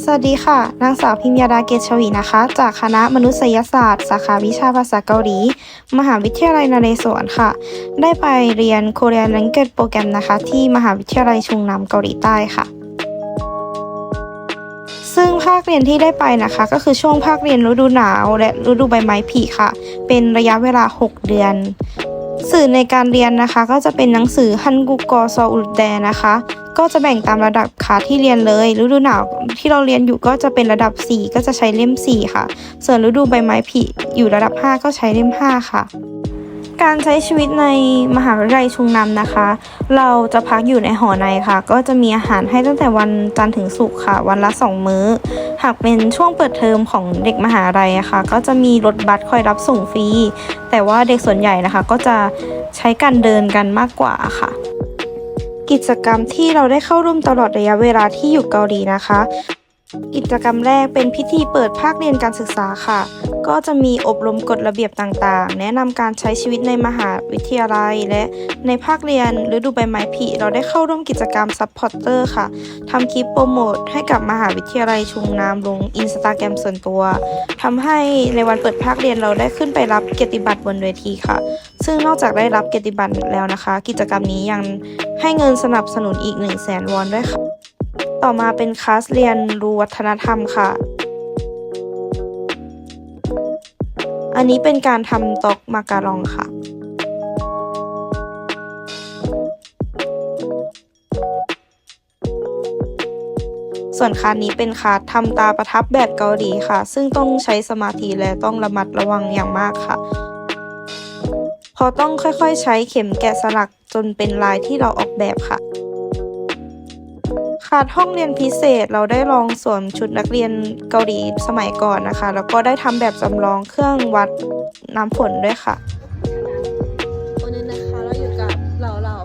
สวัสดีค่ะ นางสาวพิมยาดาเกตชวีนะคะ จากคณะมนุษยศาสตร์ สาขาวิชาภาษาเกาหลี มหาวิทยาลัยนเรศวรค่ะ ได้ไปเรียน Korean Language Program นะคะ ที่มหาวิทยาลัยชุงนำเกาหลีใต้ค่ะ ซึ่งภาคเรียนที่ได้ไปนะคะ ก็คือช่วงภาคเรียนฤดูหนาว และฤดูใบไม้ผลิค่ะ เป็นระยะเวลา 6 เดือนสื่อในการเรียนนะคะก็จะเป็นหนังสือฮันกุกอซออุลแดนะคะ ก็จะแบ่งตามระดับค่ะที่เรียนเลย ฤดูหนาวที่เราเรียนอยู่ก็จะเป็นระดับ 4 ก็จะใช้เล่ม 4 ค่ะ ส่วนฤดูใบไม้ผลิอยู่ระดับ 5 ก็ใช้เล่ม 5 ค่ะ การใช้ชีวิตในมหาวิทยาลัยชุงนำนะคะ เราจะพักอยู่ในหอในค่ะ ก็จะมีอาหารให้ตั้งแต่วันจันทร์ถึงศุกร์ค่ะ วันละ 2 มื้อ หากเป็นช่วงเปิดเทอมของเด็กมหาลัยค่ะ ก็จะมีรถบัสคอยรับส่งฟรีแต่ว่าเด็กส่วนใหญ่นะคะ ก็จะใช้การเดินกันมากกว่าค่ะ กิจกรรมที่เราได้เข้าร่วมตลอดระยะเวลาที่อยู่เกาหลีนะคะ กิจกรรมแรกเป็นพิธีเปิดภาคเรียนการศึกษาค่ะ ก็จะมีอบรมกฎระเบียบต่างๆ แนะนำการใช้ชีวิตในมหาวิทยาลัย และในภาคเรียนฤดูใบไม้ผลิเราได้เข้าร่วมกิจกรรมซัพพอร์เตอร์ค่ะทำคลิปโปรโมทให้กับมหาวิทยาลัยชุงนามลงอินสตาแกรมส่วนตัวทำให้ในวันเปิดภาคเรียนเราได้ขึ้นไปรับเกียรติบัตรบนเวทีค่ะ ซึ่งนอกจากได้รับเกียรติบัตรแล้วนะคะ กิจกรรมนี้ยังให้เงินสนับสนุนอีก 1 0 0 0 0แสนวอนด้วยค่ะ ต่อมาเป็นคลาสเรียนรู้วัฒนธรรมค่ะ อันนี้เป็นการทำตอกมาการองค่ะส่วนคลาสนี้เป็นคลาสทำตาประทับแบบเกาหลีค่ะ ซึ่งต้องใช้สมาธิและต้องระมัดระวังอย่างมากค่ะ เราต้องค่อยๆ ใช้เข็มแกะสลักจนเป็นลายที่เราออกแบบค่ะคลาสห้องเรียนพิเศษเราได้ลองสวมชุดนักเรียนเกาหลีสมัยก่อนนะคะ แล้วก็ได้ทำแบบจำลองเครื่องวัดน้ำฝนด้วยค่ะวันนี้นะคะเราอยู่กับเหล่าเหล่า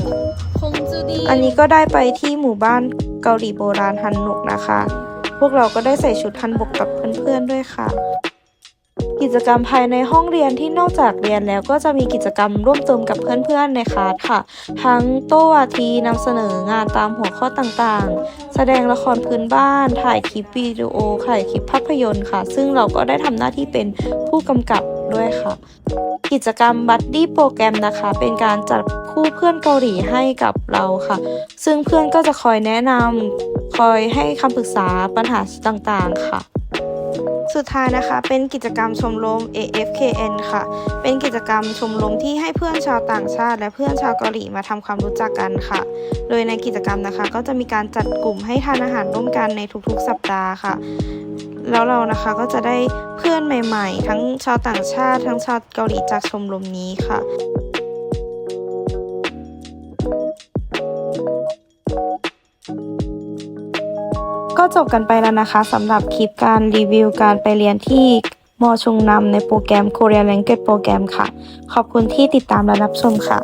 คงจูดีอันนี้ก็ได้ไปที่หมู่บ้านเกาหลีโบราณฮันนุกนะคะ พวกเราก็ได้ใส่ชุดฮันบกกับเพื่อนๆด้วยค่ะ กิจกรรมภายในห้องเรียนที่นอกจากเรียนแล้วก็จะมีกิจกรรมร่วมเติมกับเพื่อนๆในคลาสค่ะ ทั้งโต้วาทีนำเสนองานตามหัวข้อต่างๆ แสดงละครพื้นบ้าน ถ่ายคลิปวิดีโอถ่ายคลิปภาพยนตร์ค่ะ ซึ่งเราก็ได้ทำหน้าที่เป็นผู้กำกับด้วยค่ะ กิจกรรมบัดดี้โปรแกรมนะคะ เป็นการจัดคู่เพื่อนเกาหลีให้กับเราค่ะ ซึ่งเพื่อนก็จะคอยแนะนำคอยให้คำปรึกษาปัญหาต่างๆค่ะ สุดท้ายนะคะ เป็นกิจกรรมชมรม AFKN ค่ะ เป็นกิจกรรมชมรมที่ให้เพื่อนชาวต่างชาติ และเพื่อนชาวเกาหลีมาทำความรู้จักกันค่ะ โดยในกิจกรรมนะคะ ก็จะมีการจัดกลุ่มให้ทานอาหารร่วมกันในทุกๆ สัปดาห์ค่ะ แล้วเรานะคะก็จะได้เพื่อนใหม่ ๆ ทั้งชาวต่างชาติ ทั้งชาวเกาหลีจากชมรมนี้ค่ะ ก็จบกันไปแล้วนะคะสำหรับคลิปการรีวิวการไปเรียนที่มอชุงนำในโปรแกรม Korean Language Program ค่ะ ขอบคุณที่ติดตามและรับชมค่ะ